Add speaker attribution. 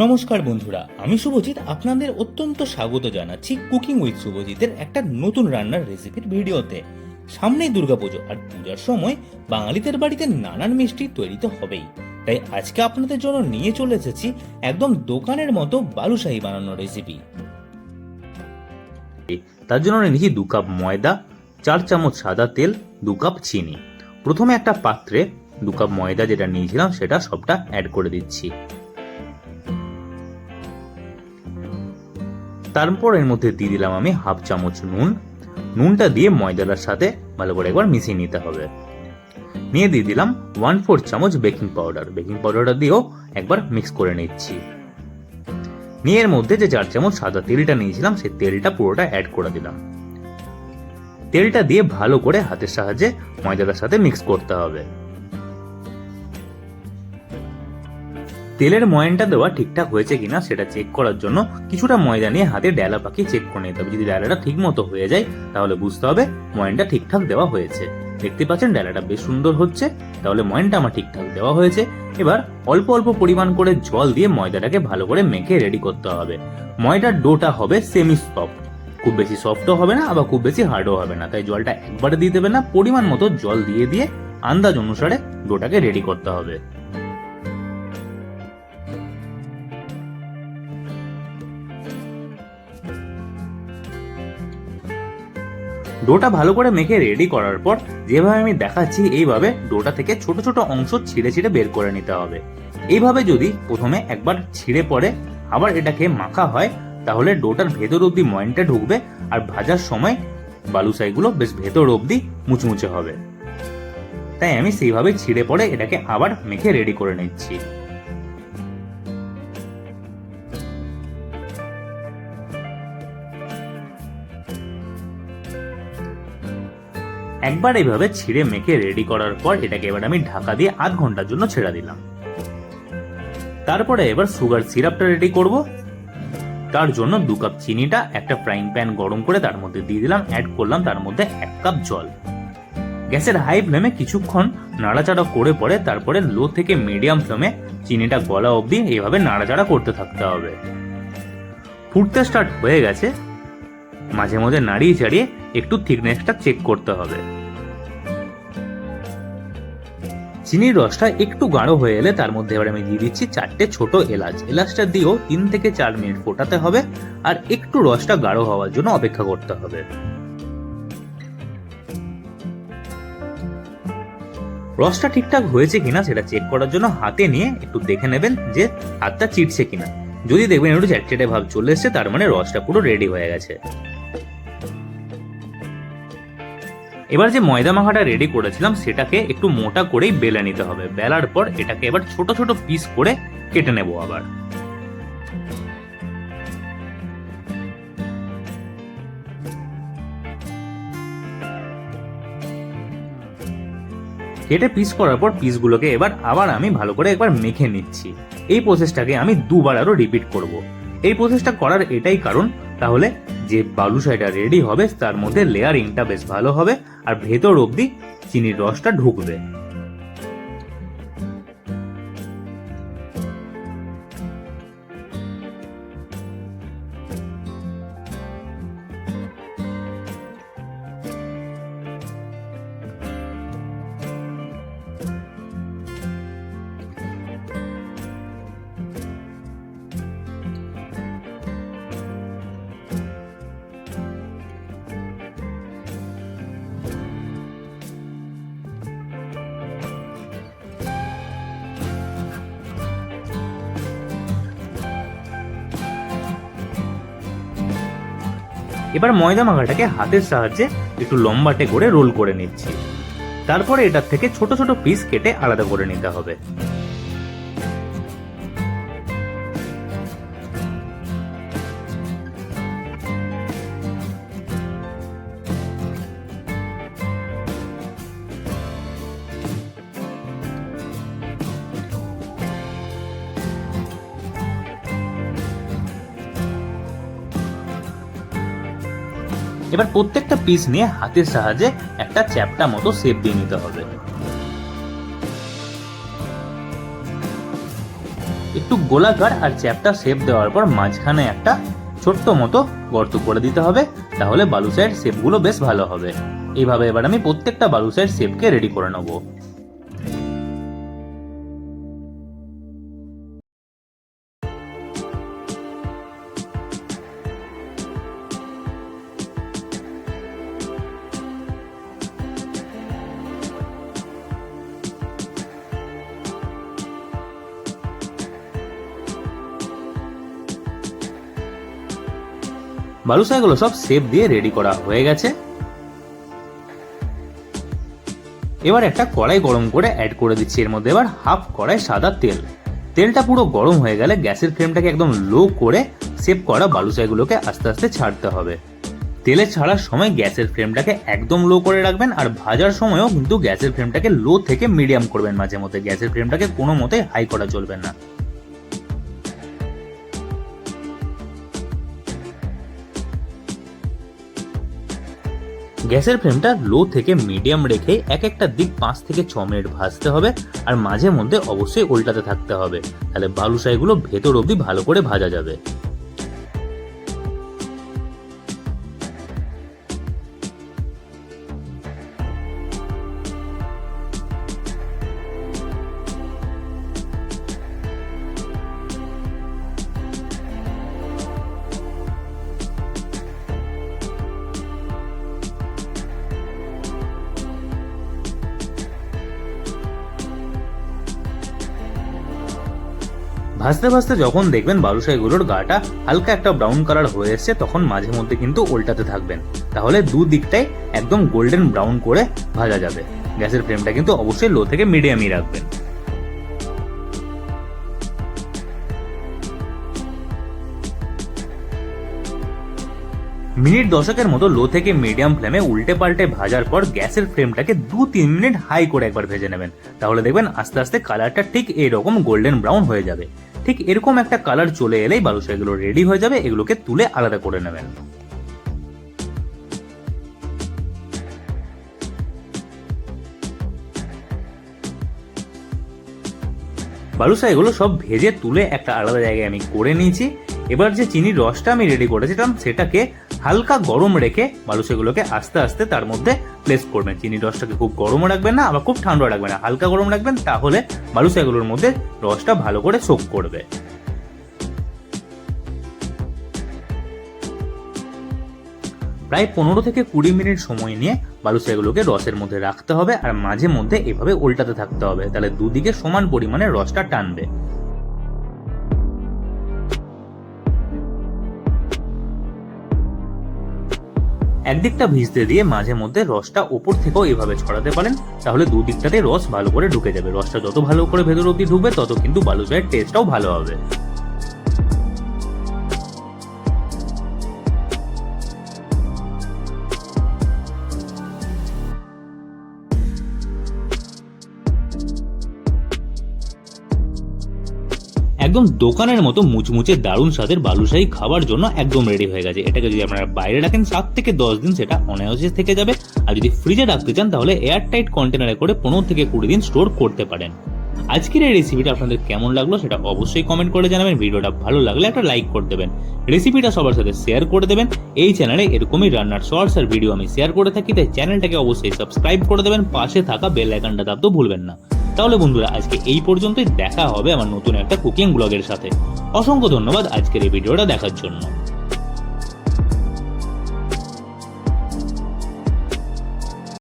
Speaker 1: নমস্কার বন্ধুরা, আমি শুভজিৎ, আপনাদের অত্যন্ত স্বাগত জানাচ্ছি কুকিং উইথ শুভজিতের একটা নতুন রান্নার রেসিপির ভিডিওতে। সামনেই দুর্গাপুজো, আর পূজার সময় বাঙালিদের বাড়িতে নানান মিষ্টি তৈরি তো হবেই। তাই আজকে আপনাদের জন্য নিয়ে চলে এসেছি একদম দোকানের মতো বালুশাহী বানানোর রেসিপি
Speaker 2: তার জন্য নিয়েছি দু কাপ ময়দা, চার চামচ সাদা তেল, দু কাপ চিনি। প্রথমে একটা পাত্রে দু কাপ ময়দা যেটা নিয়েছিলাম, সেটা সবটা অ্যাড করে দিচ্ছি। তারপর এর মধ্যে দিয়ে দিলাম আমি হাফ চামচ নুন। নুনটা দিয়ে ময়দাটার সাথে ভালো করে একবার মিশিয়ে নিতে হবে। নিয়ে দিয়ে দিলাম ওয়ান ফোর চামচ বেকিং পাউডার। বেকিং পাউডারটা দিয়েও একবার মিক্স করে নিচ্ছি। নিয়ে এর মধ্যে যে চার চামচ সাদা তেলটা নিয়েছিলাম, সেই তেলটা পুরোটা অ্যাড করে দিলাম। তেলটা দিয়ে ভালো করে হাতের সাহায্যে ময়দাটার সাথে মিক্স করতে হবে। তেলের ময়নটা দেওয়া ঠিকঠাক হয়েছে কিনা সেটা চেক করার জন্য কিছুটা ময়দা নিয়ে হাতে ডেলা পাকিয়ে চেক করে নিতে হবে। যদি ডেলাটা ঠিক মতো হয়ে যায়, তাহলে বুঝতে হবে ময়নটা ঠিকঠাক দেওয়া হয়েছে। দেখতে পাচ্ছেন ডেলাটা বেশ সুন্দর হচ্ছে, তাহলে ময়নটা আমার ঠিকঠাক দেওয়া হয়েছে। এবার অল্প অল্প পরিমাণ করে জল দিয়ে ময়দাটাকে ভালো করে মেখে রেডি করতে হবে। ময়দার ডোটা হবে সেমি সফট খুব বেশি সফটও হবে না, আবার খুব বেশি হার্ডও হবে না। তাই জলটা একবারে দিয়ে দেবে না, পরিমাণ মতো জল দিয়ে দিয়ে আন্দাজ অনুসারে ডোটাকে রেডি করতে হবে। ডোটা ভালো করে মেখে রেডি করার পর, যেভাবে আমি দেখাচ্ছি, এইভাবে ডোটা থেকে ছোট ছোট অংশ ছিঁড়ে ছিঁড়ে বের করে নিতে হবে। এইভাবে যদি প্রথমে একবার ছিঁড়ে পড়ে, আবার এটাকে মাখা হয়, তাহলে ডোটার ভেতর অবধি ময়নটা ঢুকবে আর ভাজার সময় বালুসাইগুলো বেশ ভেতর অবধি মুচমুচে হবে। তাই আমি সেইভাবে ছিঁড়ে পড়ে এটাকে আবার মেখে রেডি করে নিচ্ছি। একবার এইভাবে ছিঁড়ে মেখে রেডি করার পর এটাকে এবার আমি ঢাকা দিয়ে আধ ঘণ্টার জন্য ছেড়ে দিলাম। তারপরে এবার সুগার সিরাপটা রেডি করব। তার জন্য দু কাপ চিনিটা, একটা ফ্রাইং প্যান গরম করে তার মধ্যে দিয়ে দিলাম অ্যাড করলাম তার মধ্যে এক কাপ জল। গ্যাসের হাই ফ্লেমে কিছুক্ষণ নাড়াচাড়া করে পরে তারপরে লো থেকে মিডিয়াম ফ্লেমে চিনিটা গলা অবধি এইভাবে নাড়াচাড়া করতে থাকতে হবে। ফুটতে স্টার্ট হয়ে গেছে। মাঝে মধ্যে নাড়িয়ে চাড়িয়ে একটু থিকনেসটা চেক করতে হবে। চিনির রসটা একটু গাঢ় হয়ে এলে তার মধ্যে এবার আমি দিয়ে দিচ্ছি চারটে ছোট এলাচ। এলাচটা দিয়েও তিন থেকে চার মিনিট ফোটাতে হবে আর একটু রসটা গাঢ় হওয়ার জন্য অপেক্ষা করতে হবে। রসটা ঠিকঠাক হয়েছে কিনা সেটা চেক করার জন্য হাতে নিয়ে একটু দেখে নেবেন যে হাতটা চিটছে কিনা। যদি দেখবেন একটু চ্যাটচেটে ভাব চলে এসছে, তার মানে রসটা পুরো রেডি হয়ে গেছে। এবার যে ময়দা মাখাটা রেডি করেছিলাম, সেটাকে একটু মোটা করেই বেলে নিতে হবে। বেলার পর এটাকে এবার ছোট ছোট পিস করে কেটে নেব আবার। কেটে পিস করার পর পিসগুলোকে এবার আবার আমি ভালো করে একবার মেখে নিচ্ছি। এই প্রসেসটাকে আমি দুবার আরও রিপিট করব। এই প্রসেসটা করার এটাই কারণ, তাহলে যে বালুশাইটা রেডি হবে, তার মধ্যে লেয়ারিংটা বেশ ভালো হবে। আর ভেতর অবধি চিনির রসটা ঢুকবে। এবার ময়দা মাখাটাকে হাতের সাহায্যে একটু লম্বাটে করে রোল করে নিচ্ছি। তারপরে এটার থেকে ছোট ছোট পিস কেটে আলাদা করে নিতে হবে। এবার প্রত্যেকটা পিস নিয়ে হাতের সাহায্যে একটা চ্যাপটা মতো শেপ দিয়ে নিতে হবে। একটু গোলাকার আর চ্যাপটা শেপ দেওয়ার পর মাঝখানে একটা ছোট্ট মতো গর্ত করে দিতে হবে, তাহলে বালুসাইয়ের শেপগুলো বেশ ভালো হবে। এইভাবে এবার আমি প্রত্যেকটা বালুসাইয়ের শেপকে রেডি করে নেব। বালুসাইগুলো সব শেপ দিয়ে রেডি করা হয়ে গেছে। এবার একটা কড়াই গরম করে অ্যাড করে দিচ্ছি। এর মধ্যে এবার হাফ কড়াই সাদা তেল। তেলটা পুরো গরম হয়ে গেলে গ্যাসের ফ্লেমটাকে একদম লো করে সেভ করা বালুসাইগুলোকে আস্তে আস্তে ছাড়তে হবে। তেলে ছাড়ার সময় গ্যাসের ফ্লেমটাকে একদম লো করে রাখবেন আর ভাজার সময়ও কিন্তু গ্যাসের ফ্লেমটাকে লো থেকে মিডিয়াম করবেন মাঝে মধ্যে। গ্যাসের ফ্লেমটাকে কোনো মতে হাই করা চলবে না। গ্যাসের ফ্লেমটা লো থেকে মিডিয়াম রেখে এক একটা দিক পাঁচ থেকে ছ মিনিট ভাজতে হবে আর মাঝে মধ্যে অবশ্যই উল্টাতে থাকতে হবে। তাহলে বালুশাইগুলো ভেতর অবধি ভালো করে ভাজা যাবে। ভাজতে ভাজতে যখন দেখবেন বালুশাইগুলোর গাটা হালকা একটা ব্রাউন কালার হয়ে এসছে, তখন মাঝে মধ্যে কিন্তু উল্টাতে থাকবেন। তাহলে দু দিকটাই একদম গোল্ডেন ব্রাউন করে ভাজা যাবে। গ্যাসের ফ্লেমটা কিন্তু অবশ্যই লো থেকে মিডিয়ামই রাখবেন। মিনিট দশকের মতো লো থেকে মিডিয়াম ফ্লেমে উল্টে পাল্টে ভাজার পর গ্যাসের ফ্লেমটাকে দু তিন মিনিট হাই করে একবার ভেজে নেবেন। তাহলে দেখবেন আস্তে আস্তে কালারটা ঠিক এইরকম গোল্ডেন ব্রাউন হয়ে যাবে। ঠিক এরকম একটা কালার চলে এলেই বালুশা এগুলো রেডি হয়ে যাবে, এগুলোকে তুলে আলাদা করে নেবেন। বালুশাইগুলো সব ভেজে তুলে একটা আলাদা জায়গায় আমি করে নিয়েছি। এবার যে চিনির রসটা আমি রেডি করেছিলাম, সেটাকে হালকা গরম রেখে বালুশাইগুলোকে আস্তে আস্তে তার মধ্যে প্লেস করবেন। চিনি রসটাকে খুব গরমও রাখবেন না, আবার খুব ঠান্ডা রাখবেন না। হালকা গরম রাখবেন, তাহলে বালুশাইগুলোর মধ্যে রসটা ভালো করে সোক করবে। প্রায় পনেরো থেকে কুড়ি মিনিট সময় নিয়ে বালুশাইগুলোকে রসের মধ্যে রাখতে হবে, আর মাঝে মধ্যে এভাবে উল্টাতে থাকতে হবে। তাহলে দুদিকে সমান পরিমাণে রসটা টানবে। একদিকটা ভিজতে দিয়ে মাঝে মধ্যে রসটা ওপর থেকেও এভাবে ছড়াতে পারেন, তাহলে দুদিকটাতে রস ভালো করে ঢুকে যাবে। রসটা যত ভালো করে ভেতর অব্দি ঢুকবে, তত কিন্তু বালুচায়ের টেস্টটাও ভালো হবে। একদম দোকানের মতো মুচমুচে দারুণ স্বাদের বালুশাহী খাবার জন্য একদম রেডি হয়ে গেছে। এটাকে যদি আপনারা বাইরে রাখেন, সাত থেকে দশ দিন সেটা অনায়াসে থেকে যাবে। আর যদি ফ্রিজে রাখতে চান, তাহলে এয়ার টাইট কন্টেনারে করে পনেরো থেকে কুড়ি দিন স্টোর করতে পারেন। আজকের এই রেসিপিটা আপনাদের কেমন লাগল সেটা অবশ্যই কমেন্ট করে জানাবেন। ভিডিওটা ভালো লাগলে একটা লাইক করে দেবেন। রেসিপিটা সবার সাথে শেয়ার করে দেবেন। এই চ্যানেলে এরকমই রান্নার শর্টস আর ভিডিও আমি শেয়ার করে থাকি, তাই চ্যানেলটাকে অবশ্যই সাবস্ক্রাইব করে দেবেন। পাশে থাকা বেল আইকনটা দাবতেও ভুলবেন না। তাহলে বন্ধুরা, আজকে এই পর্যন্তই। দেখা হবে আমার নতুন একটা কুকিং ব্লগের সাথে। অসংখ্য ধন্যবাদ আজকের এই ভিডিওটা দেখার জন্য।